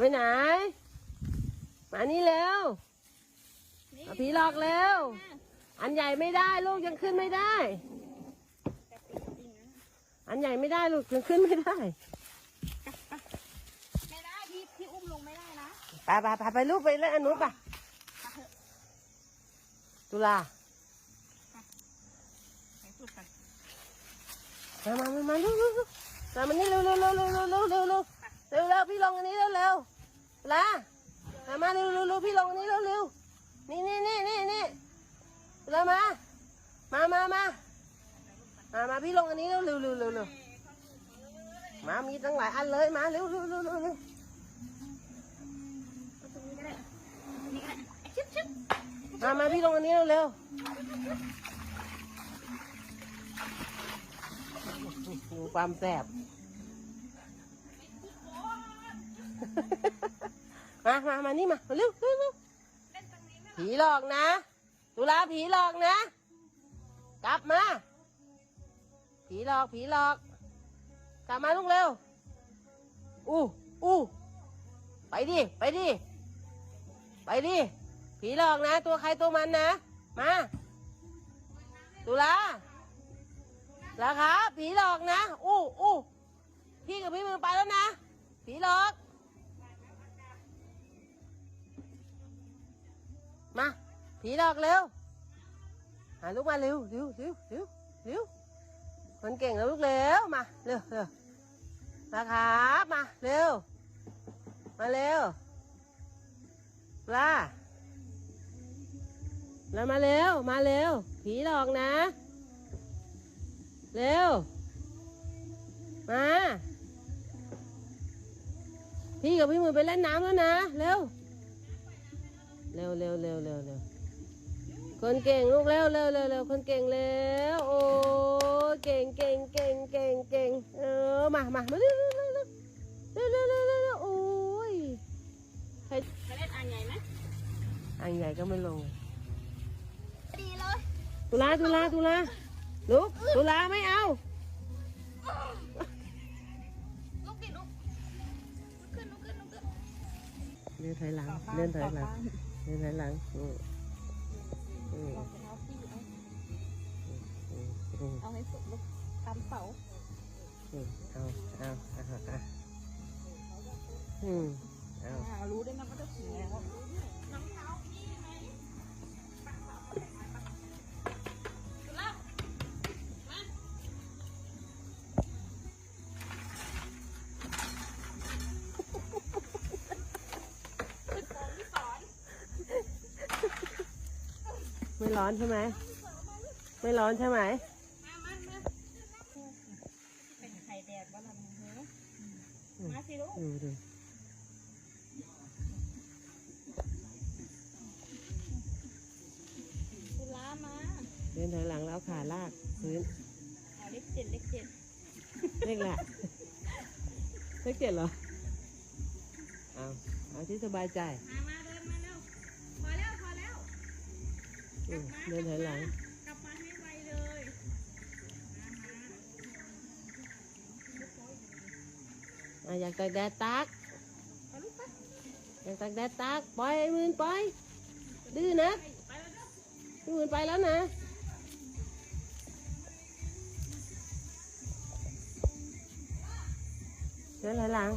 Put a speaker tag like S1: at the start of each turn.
S1: ไปไหน มานี่เร็วเอาผีหลอกเร็ว อันใหญ่ไม่ได้ลูกยังขึ้นไม่ได้ อันใหญ่ไม่ได้ลูกยังขึ้นไม่ได้
S2: ไม่ได้พี่พี่อุ้มลงไม่ได้นะ
S1: ไปไปไปไปลูกไปเล่นอันนู้นไปตุลา
S2: ไปสุดกัน
S1: มามามามาเร็วเร็วเร็วมามันนี่เร็วเร็วเร็วเร็วเร็วเร็ว เร็วเร็วพี่ลงอันนี้เร็วเร็วลามามาเร็วเร็วพี่ลงอันนี้เร็วเร็วนี่นี่นี่นี่นี่ตุลามามามามามามาพี่ลงอันนี้เร็วเร็วเร็วเร็วเร็วมามีตั้งหลายอันเลยมาเร็วเร็วเร็วเร็วเร็วมามาพี่ลงอันนี้เร็วเร็วดูความแสบ มามามานี่มาเร็วเร็วเร็ว
S2: เล่นตรงนี้ไหม
S1: ผีหลอกนะ ตุลาผีหลอกนะ กลับมา ผีหลอกผีหลอก กลับมาลูกเร็ว อู้อู้ไปดิ ไปดิ ไปดิ ผีหลอกนะ ตัวใครตัวมันนะ มา ตุลาแล้วครับผีหลอกนะ อู้อู้พี่กับพี่มือไปแล้วนะ ผีหลอก ผีหลอกเร็วหาลูกมาเร็วเร็วเร็วเร็วเร็วคนเก่งแล้วลูกเร็วมาเร็วเร็วมาครับมาเร็ว มาเร็วลาแล้วมาเร็วมาเร็ว ผีหลอกนะ เร็ว มา พี่กับพี่มือไปเล่นน้ำแล้วนะ เร็ว เร็วเร็วเร็วเร็วเร็ว คนเก่งลูกเร็วเร็วเร็วเร็วคนเก่งแล้วโอ้เก่งเก่งเก่งเก่งเก่งเออมามามาเร็วเร็วเร็วเร็วเร็วเร็วเร็วเร็โอ้ยใคร
S2: เล่นอ่างใหญ่ไหม
S1: อ่างใหญ่ก็ไม่ลง
S2: ดีเลย
S1: ตุลาตุลาตุลาลูกตุลาไม่เอา
S2: ลุกดิลุกลุกเนลุนลุก
S1: ถอยหลังเล่นถอยหลังเล่นถอยหลัง อืมอืม
S2: เอาเท้าพี่เอา
S1: อืมอืม
S2: เอาให้สุดลูกตามเสา
S1: อืมเอาเอาเอาเอาอืมเอา
S2: รู้ได้นะว่าจะถึงแล้วรองเท้า ไม่
S1: ร้อนใช่ไหม ไม่ร้อนใช่ไหม
S2: มามามาเป็นไข่แดดบ้านเราเนอะมาสิลูก
S1: ดูดู
S2: สุรามา
S1: เดินถอยหลังแล้วขาลากพื้น
S2: เอาเลขเจ็ดเลขเจ็ด
S1: เลขแหละเลขเจ็ดเหรอ เอาเอาที่สบายใจ
S2: มา
S1: เดินถอยหลัง
S2: กลับมาให้ไวเลยมามา
S1: อะอยากตากแดดตัก
S2: เอาลูกไป
S1: อยากตากแดดตักปล่อยไอ้มืนปล่อย ดื้อนะ
S2: ไปแล้วเด้อ
S1: พี่มืนไปแล้วนะเดินถอยหลัง